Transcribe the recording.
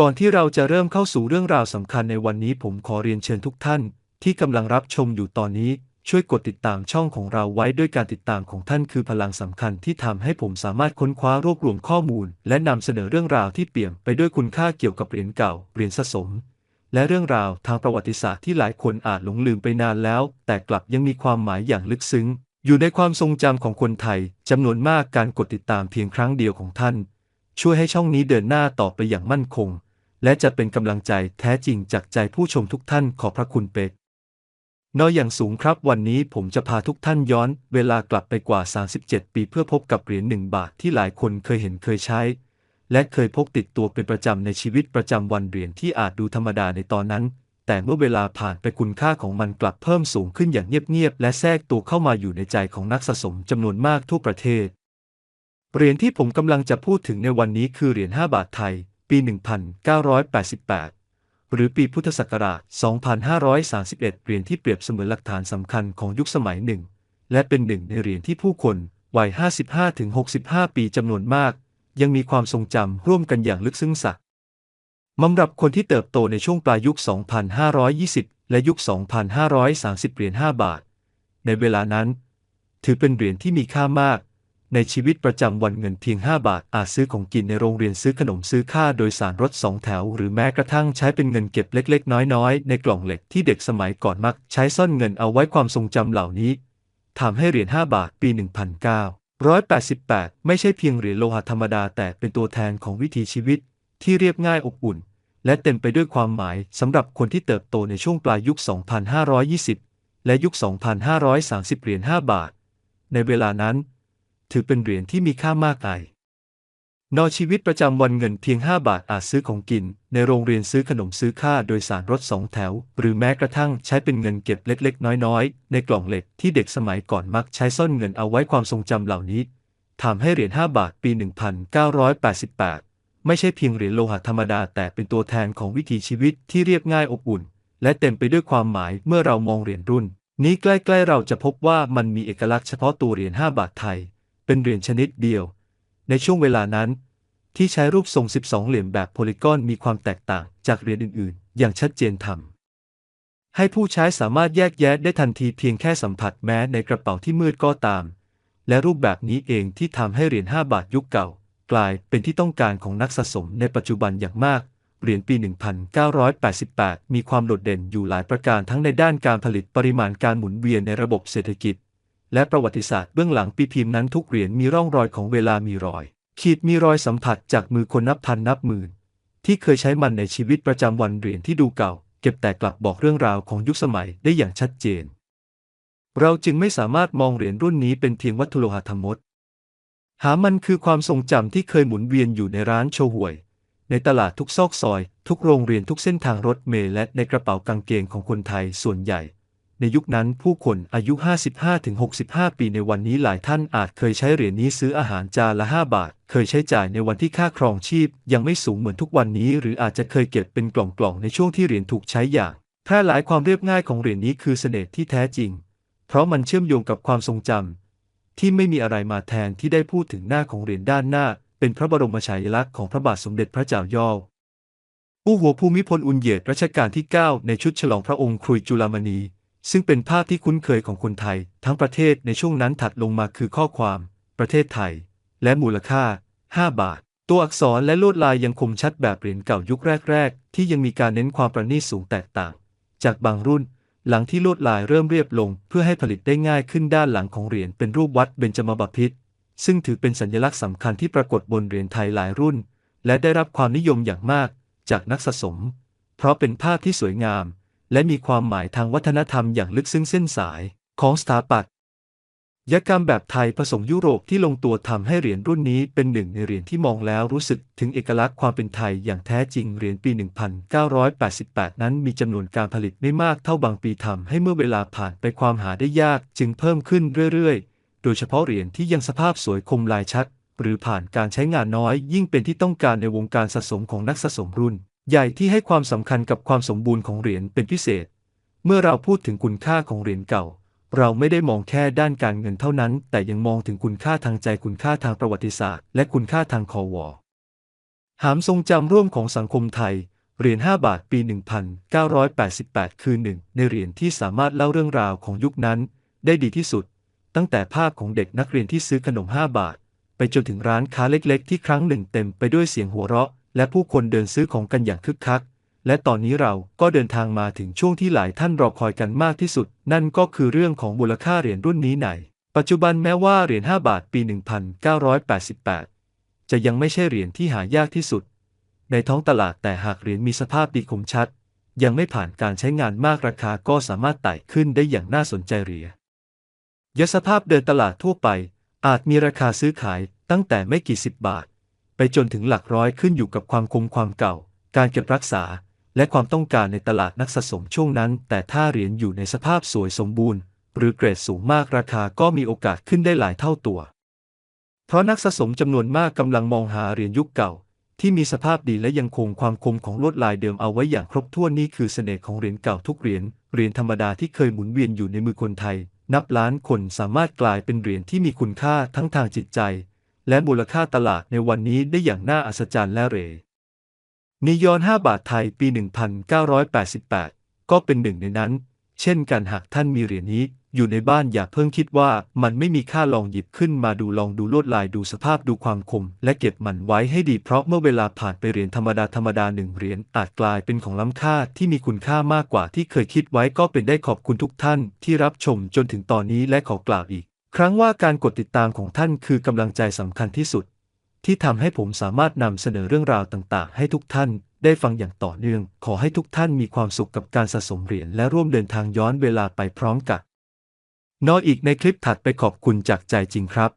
ก่อนที่เราจะเริ่มเข้าสู่เรื่องราวสำคัญในวันนี้ผมขอเรียนเชิญทุกท่าน ที่กำลังรับชมอยู่ตอนนี้ช่วยกดติดตามช่องของเราไว้ด้วยการติดตามของท่านคือพลังสำคัญที่ทำให้ผมสามารถค้นคว้ารวบรวมข้อมูล และนำเสนอเรื่องราวที่เปี่ยมไปด้วยคุณค่าเกี่ยวกับเหรียญเก่าเหรียญสะสม และเรื่องราวทางประวัติศาสตร์ที่หลายคนอาจหลงลืมไปนานแล้ว แต่กลับยังมีความหมายอย่างลึกซึ้ง อยู่ในความทรงจำของคนไทยจำนวนมากการกดติดตามเพียงครั้งเดียวของท่าน ช่วยให้ช่องนี้เดินหน้าต่อไปอย่างมั่นคง และจะเป็นกำลังใจแท้จริงจากใจผู้ชมทุกท่านขอบพระคุณเป็กน้อยอย่างสูงครับวันนี้ผมจะพาทุกท่านย้อน เวลากลับไปกว่า 37 ปีเพื่อพบกับเหรียญหนึ่งบาทที่หลายคนเคยเห็นเคยใช้ และเคยพกติดตัวเป็นประจำในชีวิตประจำวันเหรียญที่อาจดูธรรมดาในตอนนั้น แต่เมื่อเวลาผ่านไปคุณค่าของมันกลับเพิ่มสูงขึ้นอย่างเงียบๆและแทรกตัวเข้ามาอยู่ในใจของนักสะสมจำนวนมากทั่วประเทศเหรียญที่ผมกำลังจะพูดถึงในวันนี้คือเหรียญ5บาทไทย ปี 1988 หรือปีพุทธศักราช 2531 เหรียญที่เปรียบเสมือนหลักฐานสำคัญของยุคสมัยหนึ่ง และเป็นหนึ่งในเหรียญที่ผู้คนวัย 55-65 ปีจำนวนมาก ยังมีความทรงจำร่วมกันอย่างลึกซึ้งสักสำหรับคนที่เติบโตในช่วงปลายยุค 2520 และยุค 2530 เหรียญ 5 บาท ในเวลานั้น ถือเป็นเหรียญที่มีค่ามาก ในชีวิตประจำวันเงินเพียง 5 บาท อาจซื้อของกินในโรงเรียนซื้อขนมซื้อค่าโดยสารรถสองแถว หรือแม้กระทั่งใช้เป็นเงินเก็บเล็ก ๆ น้อย ๆ ในกล่องเหล็กที่เด็กสมัยก่อนมัก ใช้ซ่อนเงินเอาไว้ความทรงจำเหล่านี้ทำให้เหรียญ 5 บาทปี 1988 ไม่ใช่เพียงเหรียญโลหะธรรมดาแต่เป็นตัวแทนของวิถีชีวิต ที่เรียบง่ายอบอุ่น และเต็มไปด้วยความหมายสำหรับคนที่เติบโตในช่วงปลายยุค 2520 และยุค 2530 เหรียญ 5 บาท ในเวลานั้น ถือเป็นเหรียญที่มีค่ามากไอนอชีวิตประจำวันเงินเพียง 5 บาทอาจซื้อของกิน ในโรงเรียนซื้อขนมซื้อค่าโดยสารรถสองแถว หรือแม้กระทั่งใช้เป็นเงินเก็บเล็กๆ น้อยๆ ในกล่องเหล็กที่เด็กสมัยก่อนมักใช้ซ่อนเงินเอาไว้ความทรงจำเหล่านี้ทำให้เหรียญ 5 บาทปี 1988 ไม่ใช่เพียงเหรียญโลหะธรรมดาแต่เป็นตัวแทนของวิถีชีวิตที่เรียบง่ายอบอุ่น และเต็มไปด้วยความหมายเมื่อเรามองเหรียญรุ่น นี้ใกล้ๆเราจะพบว่ามันมีเอกลักษณ์เฉพาะตัวเหรียญ 5 บาทไทย เป็นเหรียญชนิดเดียว ในช่วงเวลานั้น ที่ใช้รูปทรง 12 เหลี่ยมแบบโพลีกอนมีความแตกต่างจากเหรียญอื่น ๆ อย่างชัดเจนทำให้ผู้ใช้สามารถแยกแยะได้ทันทีเพียงแค่สัมผัสแม้ในกระเป๋าที่มืดก็ตาม และรูปแบบนี้เองที่ทำให้เหรียญ 5 บาทยุคเก่า กลายเป็นที่ต้องการของนักสะสมในปัจจุบันอย่างมากเหรียญปี 1988 มีความโดดเด่นอยู่หลายประการทั้งในด้านการผลิตปริมาณการหมุนเวียนในระบบเศรษฐกิจ และประวัติศาสตร์เบื้องหลังปีพิมพ์นั้นทุกเหรียญมีร่องรอยของเวลามีรอย ขีดมีรอยสัมผัสจากมือคนนับพันนับหมื่น ที่เคยใช้มันในชีวิตประจำวันเหรียญที่ดูเก่า เก็บแต่กลับบอกเรื่องราวของยุคสมัยได้อย่างชัดเจน เราจึงไม่สามารถมองเหรียญรุ่นนี้เป็นเพียงวัตถุโลหะธรรมดหามันคือความทรงจำที่เคยหมุนเวียนอยู่ในร้านโชห่วย ในตลาดทุกซอกซอย ทุกโรงเรียนทุกเส้นทางรถเมล์และในกระเป๋ากางเกงของคนไทยส่วนใหญ่ ในยุคนั้นผู้คนอายุ 55-65 ปีในวันนี้หลายท่านอาจเคยใช้เหรียญนี้ซื้ออาหารจานละ 5 บาท เคยใช้จ่ายในวันที่ค่าครองชีพ ยังไม่สูงเหมือนทุกวันนี้ หรืออาจจะเคยเก็บเป็นกล่องๆในช่วงที่เหรียญถูกใช้อย่างแพร่หลายความเรียบง่ายของเหรียญนี้คือเสน่ห์ที่แท้จริง เพราะมันเชื่อมโยงกับความทรงจำที่ไม่มีอะไรมาแทนที่ได้พูดถึงหน้าของเหรียญด้านหน้า เป็นพระบรมฉายาลักษณ์ของพระบาทสมเด็จพระเจ้าอยู่หัวหัวภูมิพลอุนเยตรัชกาลที่ 9 ในชุดฉลองพระองค์ครุยจุลามณี ซึ่งเป็นภาพที่คุ้นเคยของคนไทย ทั้งประเทศในช่วงนั้นถัดลงมาคือข้อความ ประเทศไทย และมูลค่า 5 บาท ตัวอักษรและลวดลายยังคมชัดแบบเหรียญเก่ายุคแรก ๆ ที่ยังมีการเน้นความประณีตสูงแตกต่าง จากบางรุ่น หลังที่ลวดลายเริ่มเรียบลง เพื่อให้ผลิตได้ง่ายขึ้นด้านหลังของเหรียญเป็นรูปวัดเบญจมาบพิตรซึ่งถือเป็นสัญลักษณ์สำคัญที่ปรากฏบนเหรียญไทยหลายรุ่น และได้รับความนิยมอย่างมาก จากนักสะสม เพราะเป็นภาพที่สวยงาม และมีความหมายทางวัฒนธรรมอย่างลึกซึ้งเส้นสาย ของสถาปัตยกรรมแบบไทยผสมยุโรปที่ลงตัวทำให้เหรียญรุ่นนี้เป็นหนึ่งในเหรียญที่มองแล้วรู้สึกถึงเอกลักษณ์ความเป็นไทยอย่างแท้จริงเหรียญปี 1988 นั้นมีจำนวนการผลิตไม่มากเท่าบางปีทำให้เมื่อเวลาผ่านไปความหาได้ยากจึงเพิ่มขึ้นเรื่อยๆ โดยเฉพาะเหรียญที่ยังสภาพสวยคมลายชัด หรือผ่านการใช้งานน้อยยิ่งเป็นที่ต้องการในวงการสะสมของนักสะสมรุ่น ใหญ่ที่ให้ความสำคัญกับความสมบูรณ์ของเหรียญเป็นพิเศษ เมื่อเราพูดถึงคุณค่าของเหรียญเก่า เราไม่ได้มองแค่ด้านการเงินเท่านั้น แต่ยังมองถึงคุณค่าทางใจคุณค่าทางประวัติศาสตร์ และคุณค่าทางคอวอหามทรงจำร่วมของสังคมไทย เหรียญ 5 บาทปี 1988 คือหนึ่งในเหรียญที่สามารถเล่าเรื่องราวของยุคนั้น ได้ดีที่สุด ตั้งแต่ภาพของเด็กนักเรียนที่ซื้อขนม 5 บาท ไปจนถึงร้านค้าเล็ก ๆ ที่ครั้งหนึ่งเต็มไปด้วยเสียงหัวเราะ และผู้คนเดินซื้อของกันอย่างคึกคัก และตอนนี้เราก็เดินทางมาถึงช่วงที่หลายท่านรอคอยกันมากที่สุด นั่นก็คือเรื่องของมูลค่าเหรียญรุ่นนี้ไหน ปัจจุบันแม้ว่าเหรียญ5บาทปี 1988 จะยังไม่ใช่เหรียญที่หายากที่สุด ในท้องตลาดแต่หากเหรียญมีสภาพดีคมชัด ยังไม่ผ่านการใช้งานมากราคาก็สามารถไต่ขึ้นได้อย่างน่าสนใจเหรียญยสภาพเดินตลาดทั่วไป อาจมีราคาซื้อขายตั้งแต่ไม่กี่สิบบาท ไปจนถึงหลักร้อยขึ้นอยู่กับความคมความเก่า การเก็บรักษา และความต้องการในตลาดนักสะสมช่วงนั้น แต่ถ้าเหรียญอยู่ในสภาพสวยสมบูรณ์ หรือเกรดสูงมากราคาก็มีโอกาสขึ้นได้หลายเท่าตัว เพราะนักสะสมจำนวนมากกำลังมองหาเหรียญยุคเก่า ที่มีสภาพดีและยังคงความคมของลวดลายเดิมเอาไว้อย่างครบถ้วนนี่คือเสน่ห์ของเหรียญเก่าทุกเหรียญเหรียญธรรมดาที่เคยหมุนเวียนอยู่ในมือคนไทย นับล้านคนสามารถกลายเป็นเหรียญที่มีคุณค่าทั้งทางจิตใจ และมูลค่าตลาดในวันนี้ได้อย่างน่าอัศจรรย์และเรนิยอน 5 บาทไทยปี 1988 ก็เป็นหนึ่งในนั้น เช่นกันหากท่านมีเหรียญนี้อยู่ในบ้านอย่าเพิ่งคิดว่ามันไม่มีค่าลองหยิบขึ้นมาดูลองดูลวดลายดูสภาพดูความคม และเก็บมันไว้ให้ดีเพราะเมื่อเวลาผ่านไปเหรียญธรรมดาธรรมดาหนึ่งเหรียญอาจกลายเป็นของล้ำค่าที่มีคุณค่ามากกว่าที่เคยคิดไว้ก็เป็นได้ขอบคุณทุกท่านที่รับชมจนถึงตอนนี้และขอกล่าวอีก ครั้งว่าการกดติดตามของท่านคือกำลังใจสำคัญที่สุด ที่ทำให้ผมสามารถนำเสนอเรื่องราวต่างๆ ให้ทุกท่านได้ฟังอย่างต่อเนื่อง ขอให้ทุกท่านมีความสุขกับการสะสมเหรียญและร่วมเดินทางย้อนเวลาไปพร้อมกันนออีกในคลิปถัดไปขอบคุณจากใจจริงครับ